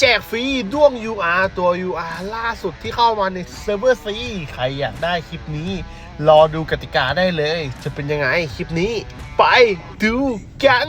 แจกฟรีด้วง UR ตัว UR ล่าสุดที่เข้ามาในเซิร์ฟเวอร์ซีใครอยากได้คลิปนี้ รอดูกติกาได้เลย จะเป็นยังไงคลิปนี้ ไปดูกัน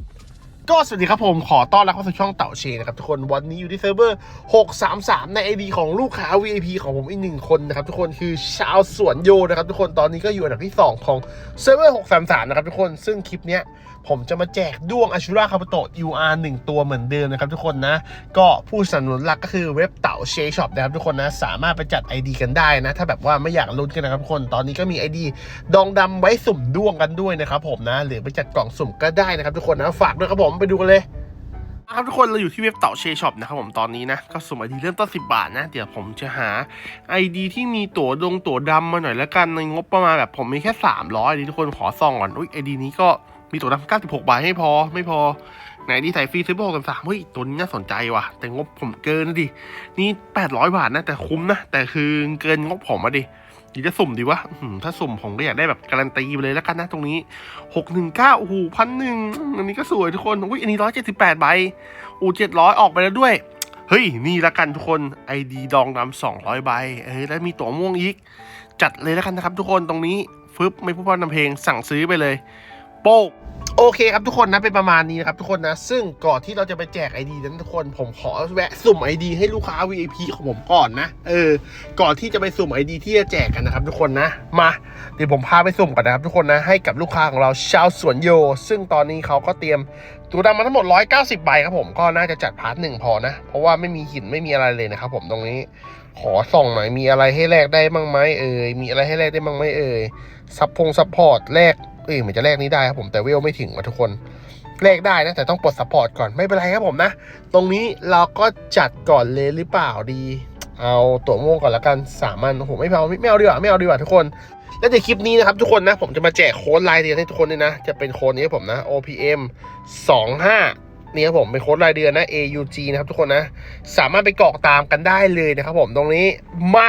ก็สวัสดีครับผมขอต้อนรับเข้าสู่ช่องเต่าเชนนะครับทุกคนวันนี้อยู่ที่เซิร์ฟเวอร์ 633 ใน ID ของลูกค้า VIP ของผมอีกหนึ่งคนนะครับทุกคนคือชาวสวนโยนะครับทุกคนตอนนี้ก็อยู่อันดับที่ 2 ของเซิร์ฟเวอร์ 633 นะครับทุกคนซึ่งคลิปเนี้ยผมจะมาแจกด้วงอาชูราคาปโต UR 1 ตัวเหมือนเดิมนะครับทุกคนนะ ก็ผู้สนับสนุนหลักก็คือเว็บเต่าเชช็อปนะครับทุกคนนะสามารถไปจัด ID กันได้นะ ถ้าแบบว่าไม่อยากลุ้นกันนะครับทุกคนตอนนี้ก็มี ID ดองดำไว้สุ่มด้วงกันด้วยนะครับผมนะ หรือไปจัดกล่องสุ่มก็ได้นะครับทุกคนนะฝากด้วยครับผมไปดูกันเลยครับทุกคนเราอยู่ที่เว็บเต่าเชช็อปนะครับผมตอนนี้นะ ก็สมไอดีเริ่มต้น10 บาทนะ เดี๋ยวผมจะหา ID ที่มีตั๋วดงตั๋วดำมาหน่อยแล้วกันในงบประมาณแบบผมมีแค่ 300ดีทุกคนขอซองก่อนอุ้ยไอดีนี้ก็มีตั๋วดำ96 บาทไม่พอไม่พอ ไหนดีใส่ฟรีซื้อโบกันสามเฮ้ยตัวนี้น่าสนใจว่ะ แต่งบผมเกินนะดิ นี่ 800 บาทนะ แต่คุ้มนะ แต่คือเกินงบผมอะดิ ดีจะสุ่มดีวะถ้าสุ่มผมก็อยากได้แบบการันตีไปเลยแล้วกันนะตรงนี้619โอ้โหพันหนึ่งอันนี้ก็สวยทุกคนอุ้ยอันนี้ร้อยเจ็ดสิบแปดใบอูเจ็ดร้อยออกไปแล้วด้วยเฮ้ย นี่ละกันทุกคนไอดีดองดำสองร้อยใบเอ้ยแล้วมีตั๋วม่วงอีก จัดเลยแล้วกันนะครับทุกคนตรงนี้ฟึบไม่พูดพร่ำทำเพลงสั่งซื้อไปเลย โป๊ก โอเคครับทุกคนนะเป็นประมาณนี้นะครับทุกคนนะ ซึ่งก่อนที่เราจะไปแจก ID นั้นทุกคนผมขอแวะสุ่ม ID ให้ลูกค้า VIP ของผมก่อนนะ เออ ก่อนที่จะไปสุ่ม ID ที่จะแจกกันนะครับทุกคนนะ มา เดี๋ยวผมพาไปสุ่มก่อนนะครับทุกคนนะ ให้กับลูกค้าของเราชาวสวนโย ซึ่งตอนนี้เขาก็เตรียมตัวดำมาทั้งหมด 190 ใบครับผม ก็น่าจะจัดพาร์ทหนึ่งพอนะ เพราะว่าไม่มีหินไม่มีอะไรเลยนะครับผมตรงนี้ ขอส่องหน่อย มีอะไรให้แลกได้บ้างไหมเอ่ย มีอะไรให้แลกได้บ้างไหมเอ่ย ซับพงซัพพอร์ตแลก เอ้ยเหมือนจะแลกนี้ได้ครับผมแต่เวลไม่ถึงว่ะทุกคนแลกได้นะแต่ต้องปลดซัพพอร์ตก่อนไม่เป็นไรครับผมนะ ตรงนี้เราก็จัดก่อนเลยหรือเปล่าดี เอาตัวม่วงก่อนละกันสามันโอ้โหไม่เอาไม่เอาดีกว่าไม่เอาดีกว่าทุกคนและในคลิปนี้นะครับทุกคนนะผมจะมาแจกโค้ดรายเดือนให้ทุกคนเลยนะ จะเป็นโค้ดนี้ครับผมนะ OPM 25นี่ครับผมเป็นโค้ดรายเดือนนะ AUG นะครับทุกคนนะ สามารถไปกรอกตามกันได้เลยนะครับผมตรงนี้มา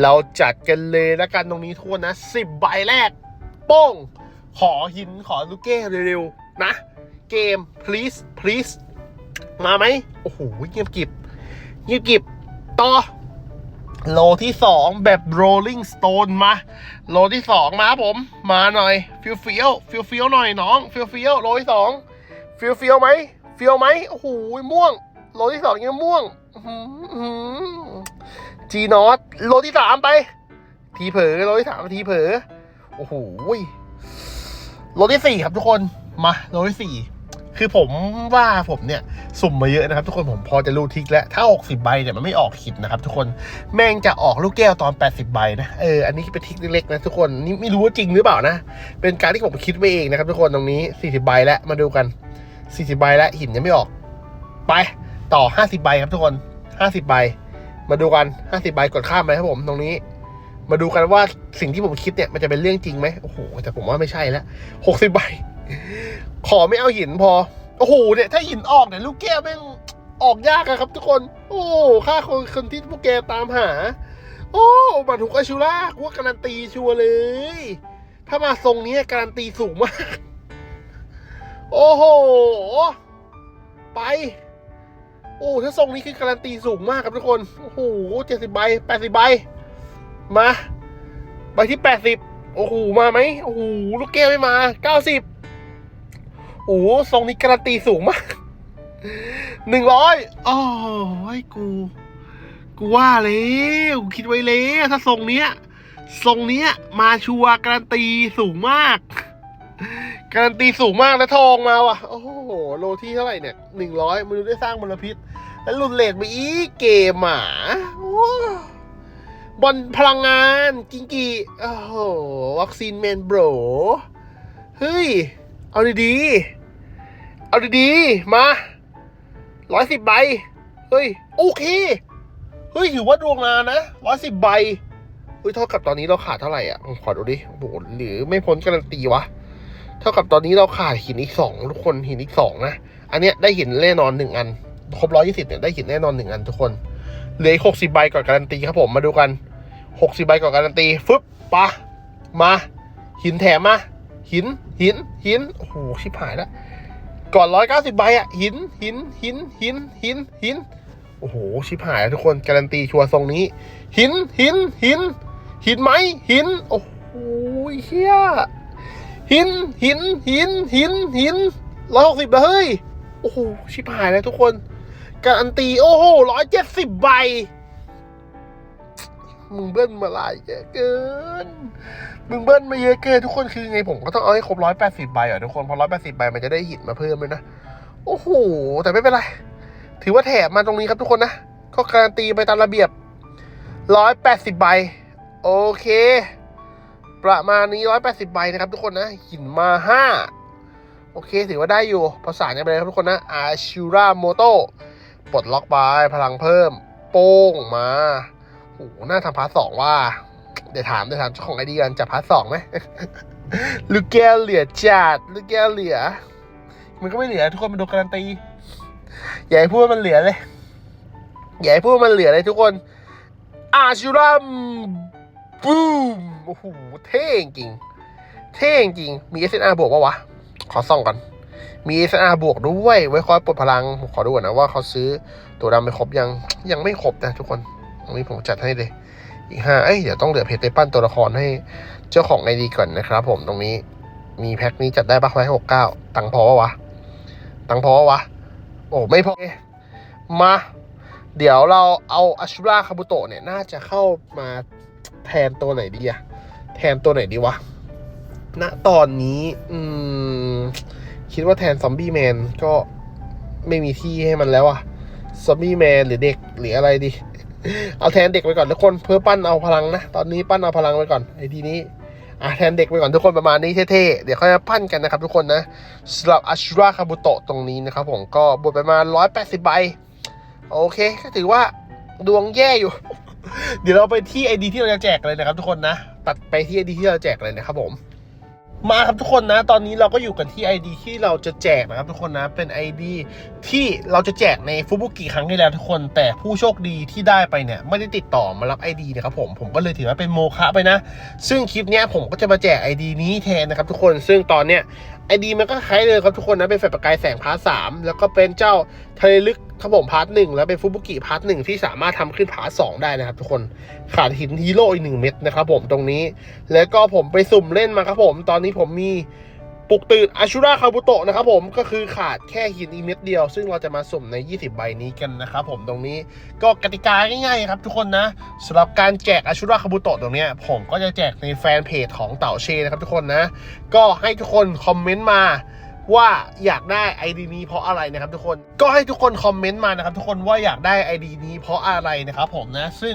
เราจัดกันเลยแล้วกันตรงนี้ทุกคนนะ 10 ใบแรก โป้ง ขอหินขอลูกเก้เร็วๆนะ เกม please please มาไหมโอ้โหเงียบกิบเงียบกิบต่อโลที่สองแบบ rolling stone มา โลที่สองมาผม มาหน่อยฟิลฟิลฟิลฟิลหน่อยน้องฟิลฟิลโลที่สองฟิลฟิลไหมฟิลไหมโอ้โหม่วง โลที่สองยังม่วงจีนอตโลที่สามไป ทีเผลอโลที่สามทีเผลอโอ้โห โลที่สี่ครับทุกคนมาโลที่สี่คือผมว่าผมเนี่ยสุ่มมาเยอะนะครับ ทุกคนผมพอจะรู้ทิกแล้ว ถ้าออกสิบใบเนี่ยมันไม่ออกหินนะครับ ทุกคนแม่งจะออกลูกแก้วตอน 80 ใบนะเอออันนี้เป็นทิกเล็กๆนะทุกคนนี่ไม่รู้ว่าจริงหรือเปล่านะ เป็นการที่ผมคิดไว้เองนะครับ ทุกคนตรงนี้ 40 ใบแล้วมาดูกัน 40 ใบแล้วหินยังไม่ออก ไปต่อ 50 ใบครับทุกคน 50 ใบ มาดูกัน 50 ใบกดข้ามไปครับผมตรงนี้ มาดูกันว่าสิ่งที่ผมคิดเนี่ยมันจะเป็นเรื่องจริงไหมโอ้โหแต่ผมว่าไม่ใช่แล้ว60ใบ ขอไม่เอาหินพอ โอ้โหเนี่ยถ้าหินออกเนี่ยลูกแก้วแม่งออกยากอะครับทุกคน โอ้ค่าคนคนที่พวกแกตามหา โอ้มาถูกอาชูล่าว่าการันตีชัวร์เลย ถ้ามาทรงนี้การันตีสูงมาก โอ้โห ไป โอ้ถ้าทรงนี้คือการันตีสูงมากครับทุกคน โอ้โหเจ็ดสิบใบแปดสิบใบ มาใบที่แปดสิบโอ้โหมาไหมโอ้โหลูกแก้วไม่มาเก้าสิบโอ้โหทรงนี้การันตีสูงมากหนึ่งร้อยโอ้ยกู กูว่าแล้วคิดไว้แล้วถ้าทรงเนี้ยทรงเนี้ย มาชัวร์การันตีสูงมากการันตีสูงมากแล้วทองมาว่ะ โอ้โห โลที่เท่าไหร่เนี่ยหนึ่งร้อยมันดูได้สร้างมลพิษ แล้วหลุดเลทไปอีกเกมหมาโอ้ บอลพลังงานกิงกีโอ้โห วัคซีนแมนโบรเฮ้ย เอาดีๆ เอาดีๆ มาร้อยสิบใบ เฮ้ย โอเค เฮ้ย ถือว่าดวงมานะร้อยสิบใบอุ้ยเท่ากับตอนนี้เราขาดเท่าไหร่อะขอดูดิโอ้โหหรือไม่พ้นการันตีวะ เท่ากับตอนนี้เราขาดหินอีกสองทุกคนหินอีกสองนะ อันเนี้ยได้หินแน่นอนหนึ่งอัน ครบร้อยี่สิบเนี่ยได้หินแน่นอนหนึ่งอันทุกคน เหลืออีกหกสิบใบก่อนการันตีครับผมมาดูกัน หกสิบใบก่อนการันตีฟึบปะมา หินแถมมา หินหินหินโอ้โหชิบหายแล้วก่อนร้อยเก้าสิบใบอะหินหินหินหินหินหินโอ้โหชิบหายแล้วทุกคนการันตีชัวร์ทรงนี้ หินหินหินหินไหมหินโอ้โหเฮียหินหินหินหินหินร้อยหกสิบเฮ้ยโอ้โหชิบหายแล้วทุกคนการันตีโอ้โหร้อยเจ็ดสิบใบ มึงเบิ้ลมาหลายเยอะเกิน มึงเบิ้ลมาเยอะเกินทุกคนคือไงผมก็ต้องเอาให้ครบร้อยแปดสิบใบอะทุกคนพอร้อยแปดสิบใบมันจะได้หินมาเพิ่มเลยนะ โอ้โห แต่ไม่เป็นไร ถือว่าแถมมาตรงนี้ครับทุกคนนะ ก็การันตีไปตามระเบียบร้อยแปดสิบใบ โอเค ประมาณนี้ร้อยแปดสิบใบนะครับทุกคนนะ หินมาห้าโอเค ถือว่าได้อยู่ภาษานกันไปเลยครับทุกคนนะอาชูราโมโตปลดล็อกไปพลังเพิ่ม โป้งมา อ้โหน่าทำพาร์ทสองว่า เดี๋ยวถามเดี๋ยวถามเจ้าของไอเดียกันจะพาร์ทสองไหมลูกแก้วเหลือจัดลูกแก้วเหลือ มันก็ไม่เหลือทุกคนมันโดนการันตีอย่าให้พูดว่ามันเหลือเลยอย่าให้พูดว่ามันเหลือเลยทุกคน อาชูรัมบูมโอ้โหเท่จริง เท่จริง มี SNR บวกปะวะ ขอส่องก่อน มี SNR บวกด้วย ไว้คอยปลดพลัง ขอดูก่อนนะว่าเขาซื้อตัวดำไปครบยัง ยังไม่ครบนะทุกคน รงนี้ผมจัดให้เลย อีกห้าเอ้ยเดี๋ยวต้องเหลือเพจไปปั้นตัวละครให้เจ้าของไอดีก่อนนะครับผมตรงนี้มีแพ็คนี้จัดได้ปะไว้หกเก้าตังพอวะ ตังพอวะ โอ้ไม่พอ มา เดี๋ยวเราเอาอาชูราคาบุโตะเนี่ย น่าจะเข้ามาแทนตัวไหนดีอะแทนตัวไหนดีวะณตอนนี้ อืม คิดว่าแทนซอมบี้แมนก็ไม่มีที่ให้มันแล้วอะซอมบี้แมนหรือเด็กหรืออะไรดี เอาแทนเด็กไปก่อนทุกคนเพื่อปั้นเอาพลังนะ ตอนนี้ปั้นเอาพลังไปก่อนไอ้ทีนี้อะแทนเด็กไปก่อนทุกคนประมาณนี้เท่ๆ เดี๋ยวค่อยมาปั้นกันนะครับทุกคนนะสำหรับอาชูราคาบุโตะตรงนี้นะครับผมก็บวกไประมาณ180 ใบ โอเค ก็ถือว่าดวงแย่อยู่ เดี๋ยวเราไปที่ไอดีที่เราจะแจกเลยนะครับทุกคนนะ ตัดไปที่ไอดีที่เราแจกเลยนะครับผม มาครับทุกคนนะ ตอนนี้เราก็อยู่กันที่ ID ที่เราจะแจกนะครับทุกคนนะ เป็น ID ที่เราจะแจกในฟุบุกิครั้งที่แล้วทุกคน แต่ผู้โชคดีที่ได้ไปเนี่ยไม่ได้ติดต่อมารับ ID นะครับผม ผมก็เลยถือว่าเป็นโมฆะไปนะ ซึ่งคลิปนี้ผมก็จะมาแจก ID นี้แทนนะครับทุกคน ซึ่งตอนเนี้ย ID มันก็คล้ายเลยครับทุกคนนะ เป็นแฟลชประกายแสงพาร์ทสามแล้วก็เป็นเจ้าทะเลลึก ครับผมพาร์ทหนึ่งแล้วเป็นฟุบุกิพาร์ทหนึ่งที่สามารถทำขึ้นพาร์ทสองได้นะครับทุกคนขาดหินฮีโร่อีกหนึ่งเม็ดนะครับผมตรงนี้ แล้วก็ผมไปสุ่มเล่นมาครับผม ตอนนี้ผมมีปลุกตื่นอาชูราคาบุโตะนะครับผมก็คือขาดแค่หินอีเม็ดเดียว ซึ่งเราจะมาสุ่มใน 20 ใบนี้กันนะครับผมตรงนี้ก็กติกาง่ายๆครับทุกคนนะสำหรับการแจกอาชูราคาบุโตะตรงเนี้ยผมก็จะแจกในแฟนเพจของเต่าเชนะครับทุกคนนะ ก็ให้ทุกคนคอมเมนต์มา ว่าอยากได้ไอดีนี้เพราะอะไรนะครับทุกคนก็ให้ทุกคนคอมเมนต์มานะครับทุกคนว่าอยากได้ไอดีนี้เพราะอะไรนะครับผมนะซึ่ง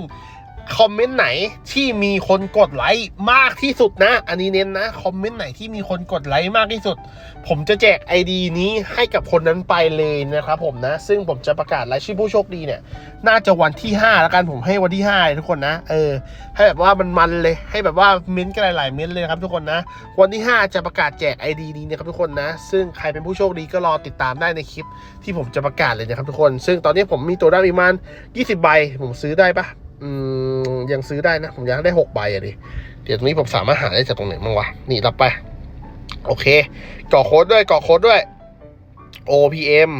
คอมเมนต์ไหนที่มีคนกดไลค์มากที่สุดนะ อันนี้เน้นนะ คอมเมนต์ไหนที่มีคนกดไลค์มากที่สุด ผมจะแจก ID นี้ให้กับคนนั้นไปเลยนะครับผมนะ ซึ่งผมจะประกาศรายชื่อผู้โชคดีเนี่ย น่าจะวันที่ 5 แล้วกันผมให้วันที่5เลยทุกคนนะ เออ ให้แบบว่ามันมันเลย ให้แบบว่าเม้นต์กันหลายๆเม้นต์เลยครับทุกคนนะ วันที่ 5 จะประกาศแจก ID นี้นะครับทุกคนนะ ซึ่งใครเป็นผู้โชคดีก็รอติดตามได้ในคลิปที่ผมจะประกาศเลยนะครับทุกคน ซึ่งตอนนี้ผมมีตัวได้ประมาณ 20 ใบ ผมซื้อได้ปะ ยังซื้อได้นะ ผมอยากได้6ใบอะดิ เดี๋ยวตรงนี้ผมสามารถหาได้จากตรงไหนบ้างวะ นี่รับไป โอเคกรอโค้ดด้วยกรอโค้ดด้วย OPM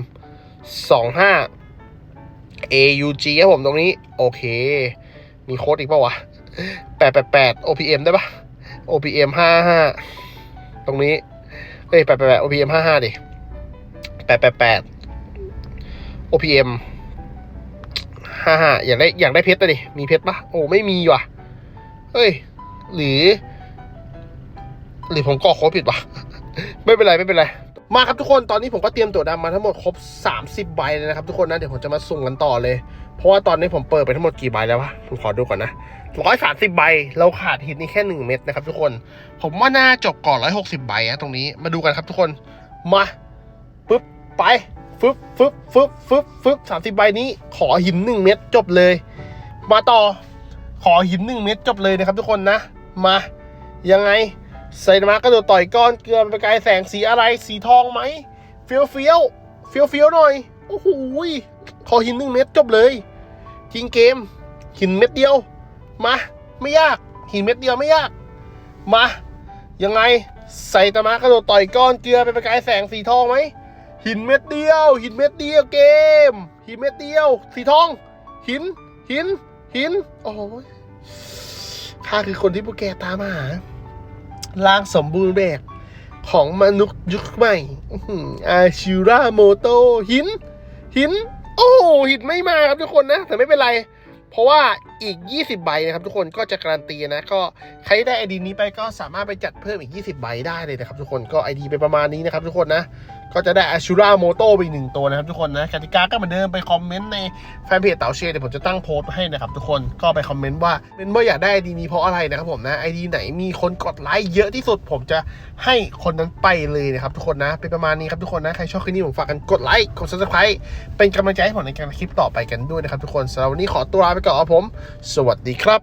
25 AUG ครับผมตรงนี้ โอเค มีโค้ดอีกปะวะ888 OPM ได้ปะ OPM 55ตรงนี้เอ้ย888 OPM 55ดิ888 OPM 55อยากได้อยากได้เพชรอะดิ มีเพชรปะโอ้ไม่มีว่ะ เฮ้ย หรือ หรือผมกรอโค้ดผิดวะ ไม่เป็นไรไม่เป็นไร มาครับทุกคน ตอนนี้ผมก็เตรียมตัวดำมาทั้งหมดครบ 30 ใบเลยนะครับทุกคนนะเดี๋ยวผมจะมาสุ่มกันต่อเลย เพราะว่าตอนนี้ผมเปิดไปทั้งหมดกี่ใบแล้ววะ ผมขอดูก่อนนะร้อยสามสิบใบ เราขาดหินนี่แค่หนึ่งเม็ดนะครับทุกคน ผมว่าน่าจบก่อนร้อยหกสิบใบอะตรงนี้ มาดูกันครับทุกคน มา ปึ๊บ ไป ฟึบฟึบฟึบฟึบฟึบสามสิบใบนี้ขอหินหนึ่งเม็ดจบเลย มาต่อขอหินหนึ่งเม็ดจบเลยนะครับทุกคนนะ มายังไงไซตามะกระโดดต่อยก้อนเกลือเป็นประกายแสงสีอะไรสีทองไหมเฟี้ยวเฟี้ยวเฟี้ยวเฟี้ยวหน่อยโอ้โหขอหินหนึ่งเม็ดจบเลยทิ้งเกม หินเม็ดเดียว มา ไม่ยาก หินเม็ดเดียวไม่ยาก มายังไงไซตามะกระโดดต่อยก้อนเกลือเป็นประกายแสงสีทองไหม หินเม็ดเดียว หินเม็ดเดียวเกม หินเม็ดเดียว สีทอง หิน หิน หิน โอ้ยข้าคือคนที่พวกแกตามหาร่างสมบูรณ์แบบของมนุษย์ยุคใหม่อาชิระโมโตหิน หิน โอ้หินไม่มาครับทุกคนนะ แต่ไม่เป็นไร เพราะว่าอีก 20 ใบนะครับ ทุกคนก็จะการันตีนะ ก็ใครได้ไอดีนี้ไปก็สามารถไปจัดเพิ่มอีก 20 ใบได้เลยนะครับ ทุกคนก็ไอดีไปประมาณนี้นะครับ ทุกคนนะ ก็จะได้อาชูราโมโต้ไปหนึ่งตัวนะครับทุกคนนะกติกาก็เหมือนเดิมไปคอมเมนต์ในแฟนเพจเต๋าเชยร์เดี๋ยวผมจะตั้งโพสต์ให้นะครับทุกคนก็ไปคอมเมนต์ว่าเป็นว่าอยากได้ไอดีนี้เพราะอะไรนะครับผมนะไอดีไหนมีคนกดไลค์เยอะที่สุด ผมจะให้คนนั้นไปเลยนะครับทุกคนนะ เป็นประมาณนี้ครับทุกคนนะใครชอบคลิปนี้ผมฝากกันกดไลค์กด subscribe เป็นกำลังใจให้ผมในการคลิปต่อไปกันด้วยนะครับทุกคนสำหรับวันนี้ขอตัวลาไปก่อนครับผม สวัสดีครับ